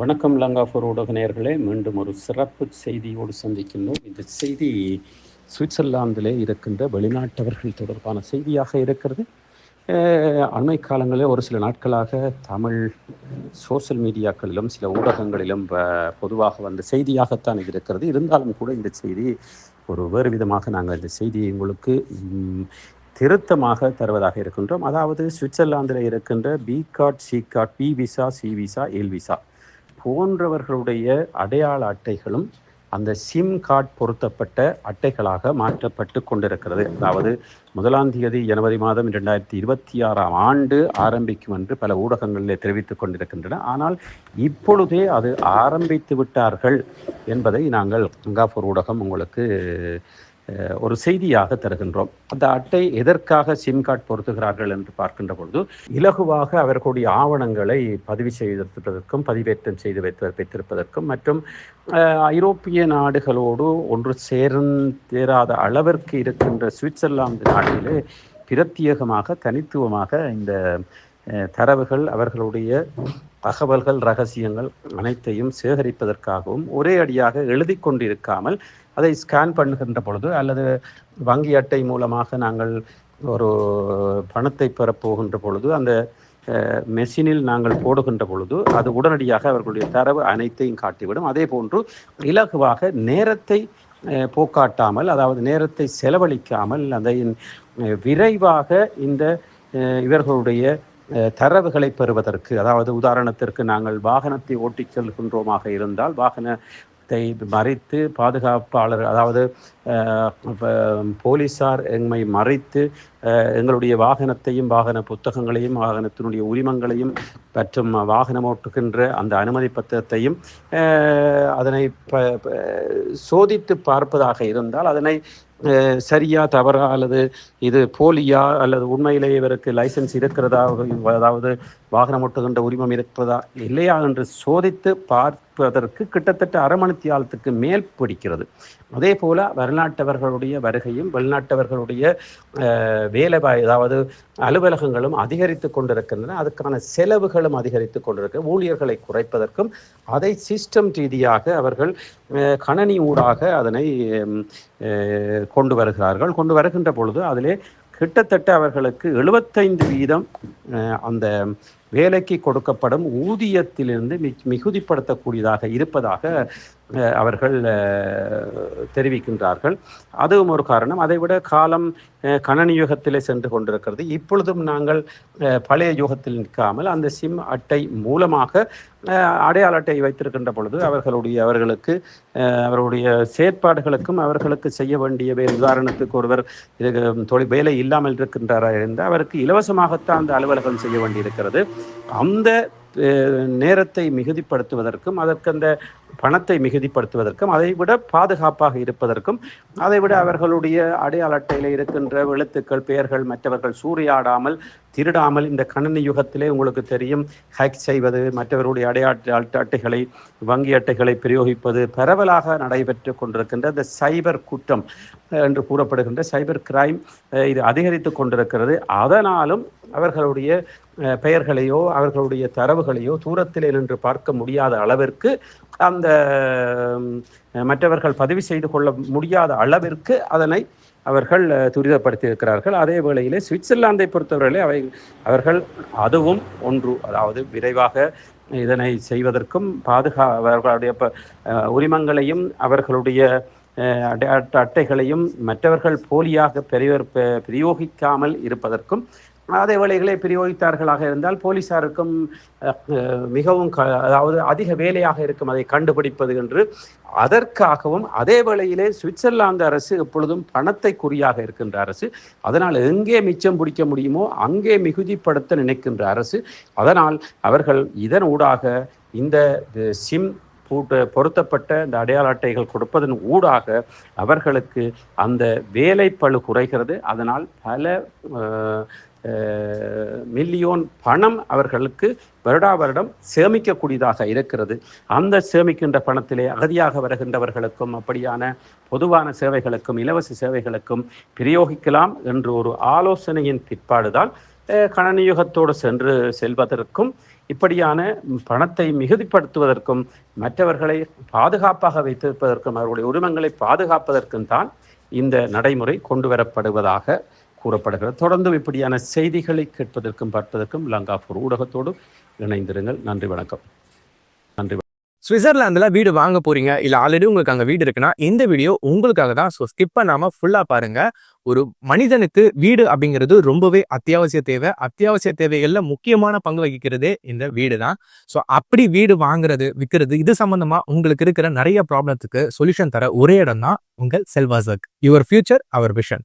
வணக்கம் லங்காஃபோர் ஊடக நேயர்களே. மீண்டும் ஒரு சிறப்பு செய்தியோடு சந்திக்கின்றோம். இந்த செய்தி சுவிட்சர்லாந்திலே இருக்கின்ற வெளிநாட்டவர்கள் தொடர்பான செய்தியாக இருக்கிறது. அண்மை காலங்களில் ஒரு சில நாட்களாக தமிழ் சோஷியல் மீடியாக்களிலும் சில ஊடகங்களிலும் ப- பொதுவாக வந்த செய்தியாகத்தான் இது இருக்கிறது. இருந்தாலும் கூட இந்த செய்தி ஒரு வேறு விதமாக நாங்கள் இந்த செய்தியை உங்களுக்கு திருத்தமாக தருவதாக இருக்கின்றோம். அதாவது சுவிட்சர்லாந்தில் இருக்கின்ற B card C card B visa C visa L visa போன்றவர்களுடைய அடையாள அட்டைகளும் அந்த சிம் கார்டு பொருத்தப்பட்ட அட்டைகளாக மாற்றப்பட்டு கொண்டிருக்கிறது. அதாவது முதலாம் தேதி ஜனவரி மாதம் இரண்டாயிரத்தி இருபத்தி ஆறாம் ஆண்டு ஆரம்பிக்கும் என்று பல ஊடகங்களிலே தெரிவித்துக் கொண்டிருக்கின்றன. ஆனால் இப்பொழுதே அது ஆரம்பித்து விட்டார்கள் என்பதை நாங்கள் கங்காபூர் ஊடகம் உங்களுக்கு ஒரு செய்தியாக தருகின்றோம். அந்த அட்டை எதற்காக சிம் கார்டு பொருத்துகிறார்கள் என்று பார்க்கின்ற பொழுது இலகுவாக அவர்களுடைய ஆவணங்களை பதிவு செய்திருப்பதற்கும் பதிவேற்றம் செய்து வைத்து வைத்திருப்பதற்கும் மற்றும் ஐரோப்பிய நாடுகளோடு ஒன்று சேர்ந்தேராத அளவிற்கு இருக்கின்ற சுவிட்சர்லாந்து நாட்டிலே பிரத்யேகமாக தனித்துவமாக இந்த தரவுகள் அவர்களுடைய தகவல்கள் ரகசியங்கள் அனைத்தையும் சேகரிப்பதற்காகவும் ஒரே அடியாக எழுதி கொண்டிருக்காமல் அதை ஸ்கேன் பண்ணுகின்ற பொழுது அல்லது வங்கி அட்டை மூலமாக நாங்கள் ஒரு பணத்தை பெறப்போகின்ற பொழுது அந்த மெஷினில் நாங்கள் போடுகின்ற பொழுது அது உடனடியாக அவர்களுடைய தரவு அனைத்தையும் காட்டிவிடும். அதே போன்று இலகுவாக நேரத்தை போக்காட்டாமல் அதாவது நேரத்தை செலவழிக்காமல் அதை விரைவாக இந்த இவர்களுடைய தரவுகளை பெறுவதற்கு அதாவது உதாரணத்திற்கு நாங்கள் வாகனத்தை ஓட்டிச் செல்கின்றோமாக இருந்தால் வாகனத்தை மறைத்து பாதுகாப்பாளர் அதாவது போலீஸார் போலீசார் எம்மை மறைத்து எங்களுடைய வாகனத்தையும் வாகன புத்தகங்களையும் வாகனத்தினுடைய உரிமங்களையும் மற்றும் வாகனம் ஓட்டுகின்ற அந்த அனுமதி பத்திரத்தையும் அதனை ப சோதித்து பார்ப்பதாக இருந்தால் அதனை சரியா தவறா அல்லது இது போலியா அல்லது உண்மையிலேயே இவருக்கு லைசென்ஸ் இருக்கிறதா அதாவது வாகனம் ஓட்டுகின்ற உரிமம் இருப்பதா இல்லையா என்று சோதித்து பார்ப்பதற்கு கிட்டத்தட்ட அரை மணித்தியாலத்துக்கு மேல் பிடிக்கிறது. அதே போல வெளிநாட்டவர்களுடைய வருகையும் வெளிநாட்டவர்களுடைய வேலைவாய் வேலை அதாவது அலுவலகங்களும் அதிகரித்து கொண்டிருக்கின்றன. அதுக்கான செலவுகளும் அதிகரித்து கொண்டிருக்க. ஊழியர்களை குறைப்பதற்கும் அதை சிஸ்டம் ரீதியாக அவர்கள் கணனி ஊடாக அதனை கொண்டு வருகிறார்கள். கொண்டு வருகின்ற பொழுது அதிலே கிட்டத்தட்ட அவர்களுக்கு எழுபத்தைந்து வீதம் அந்த வேலைக்கு கொடுக்கப்படும் ஊதியத்திலிருந்து மி- மிகுதிப்படுத்தக்கூடியதாக இருப்பதாக அவர்கள் தெரிவிக்கின்றார்கள். அதுவும் ஒரு காரணம். அதைவிட காலம் கணனி யுகத்திலே சென்று கொண்டிருக்கிறது. இப்பொழுதும் நாங்கள் பழைய யுகத்தில் நிற்காமல் அந்த சிம் அட்டை மூலமாக அடையாள அட்டை வைத்திருக்கின்ற பொழுது அவர்களுடைய அவர்களுக்கு அவருடைய செயற்பாடுகளுக்கும் அவர்களுக்கு செய்ய வேண்டிய உதாரணத்துக்கு ஒருவர் இது தொழில் வேலை இல்லாமல் இருக்கின்றாரா இருந்தால் அவருக்கு இலவசமாகத்தான் அந்த அலுவலகம் செய்ய வேண்டியிருக்கிறது. அந்த நேரத்தை மிகுதிப்படுத்துவதற்கும் அதற்கு அந்த பணத்தை மிகுதிப்படுத்துவதற்கும் அதை விட பாதுகாப்பாக இருப்பதற்கும் அதைவிட அவர்களுடைய அடையாள அட்டையில் இருக்கின்ற எழுத்துக்கள் பெயர்கள் மற்றவர்கள் சூறையாடாமல் திருடாமல் இந்த கணினி யுகத்திலே உங்களுக்கு தெரியும் ஹேக் செய்வது மற்றவருடைய அடையாட்டு அட்டைகளை வங்கி அட்டைகளை பிரயோகிப்பது பரவலாக நடைபெற்று கொண்டிருக்கின்ற இந்த சைபர் குற்றம் என்று கூறப்படுகின்ற சைபர் கிரைம் இது அதிகரித்து கொண்டிருக்கிறது. அதனாலும் அவர்களுடைய பெயர்களையோ அவர்களுடைய தரவுகளையோ தூரத்திலே நின்று பார்க்க முடியாத அளவிற்கு அந்த அந்த மற்றவர்கள் பதிவு செய்து கொள்ள முடியாத அளவிற்கு அதனை அவர்கள் துரிதப்படுத்தியிருக்கிறார்கள். துரிதப்படுத்தி இருக்கிறார்கள் அதே வேளையிலே சுவிட்சர்லாந்தை பொறுத்தவரையிலே அவை அவர்கள் அதுவும் ஒன்று அதாவது விரைவாக இதனை செய்வதற்கும் பாதுகா அவர்களுடைய உரிமங்களையும் அவர்களுடைய அட்டைகளையும் மற்றவர்கள் போலியாக பெரியவர் பிரயோகிக்காமல் இருப்பதற்கும் அதே வேலைகளை பிரயோகித்தார்களாக இருந்தால் போலீசாருக்கும் மிகவும் க அதாவது அதிக வேலையாக இருக்கும் அதை கண்டுபிடிப்பது என்று. அதற்காகவும் அதே வேளையிலே சுவிட்சர்லாந்து அரசு எப்பொழுதும் பணத்தை குறியாக இருக்கின்ற அரசு. அதனால் எங்கே மிச்சம் பிடிக்க முடியுமோ அங்கே மிகுதிப்படுத்த நினைக்கின்ற அரசு. அதனால் அவர்கள் இதன் ஊடாக இந்த சிம் பூட்ட பொருத்தப்பட்ட இந்த அடையாள அட்டைகள் கொடுப்பதன் ஊடாக அவர்களுக்கு அந்த வேலைப்பழு குறைகிறது. அதனால் பல மில்லியோன் பணம் அவர்களுக்கு வருடா வருடம் சேமிக்கக்கூடியதாக இருக்கிறது. அந்த சேமிக்கின்ற பணத்திலே அகதியாக வருகின்றவர்களுக்கும் அப்படியான பொதுவான சேவைகளுக்கும் இலவச சேவைகளுக்கும் பிரயோகிக்கலாம் என்று ஒரு ஆலோசனையின் பிற்பாடுதான் கணனியுகத்தோடு சென்று செல்வதற்கும் இப்படியான பணத்தை மிகுதிப்படுத்துவதற்கும் மற்றவர்களை பாதுகாப்பாக வைத்திருப்பதற்கும் அவர்களுடைய உரிமங்களை பாதுகாப்பதற்கும் தான் இந்த நடைமுறை கொண்டு வரப்படுவதாக கூறப்படுகிறது. தொடர்ந்து இப்படியான செய்திகளை கேட்பதற்கும் பார்ப்பதற்கும் லங்காபூர் ஊடகத்தோடு இணைந்திருங்கள். நன்றி வணக்கம். நன்றி சுவிட்சர்லாந்தில் வீடு வாங்க போறீங்க இல்லை ஆல்ரெடி உங்களுக்கு அங்கே வீடு இருக்குன்னா இந்த வீடியோ உங்களுக்காக தான். ஸோ ஸ்கிப் பண்ணாமல் ஃபுல்லாக பாருங்க. ஒரு மனிதனுக்கு வீடு அப்படிங்கிறது ரொம்பவே அத்தியாவசிய தேவை. அத்தியாவசிய தேவைகளில் முக்கியமான பங்கு வகிக்கிறதே இந்த வீடு தான். ஸோ அப்படி வீடு வாங்குறது விற்கிறது இது சம்பந்தமா உங்களுக்கு இருக்கிற நிறைய ப்ராப்ளத்துக்கு சொல்யூஷன் தர ஒரே இடம் தான் உங்கள் செல்வாசக். Your future our vision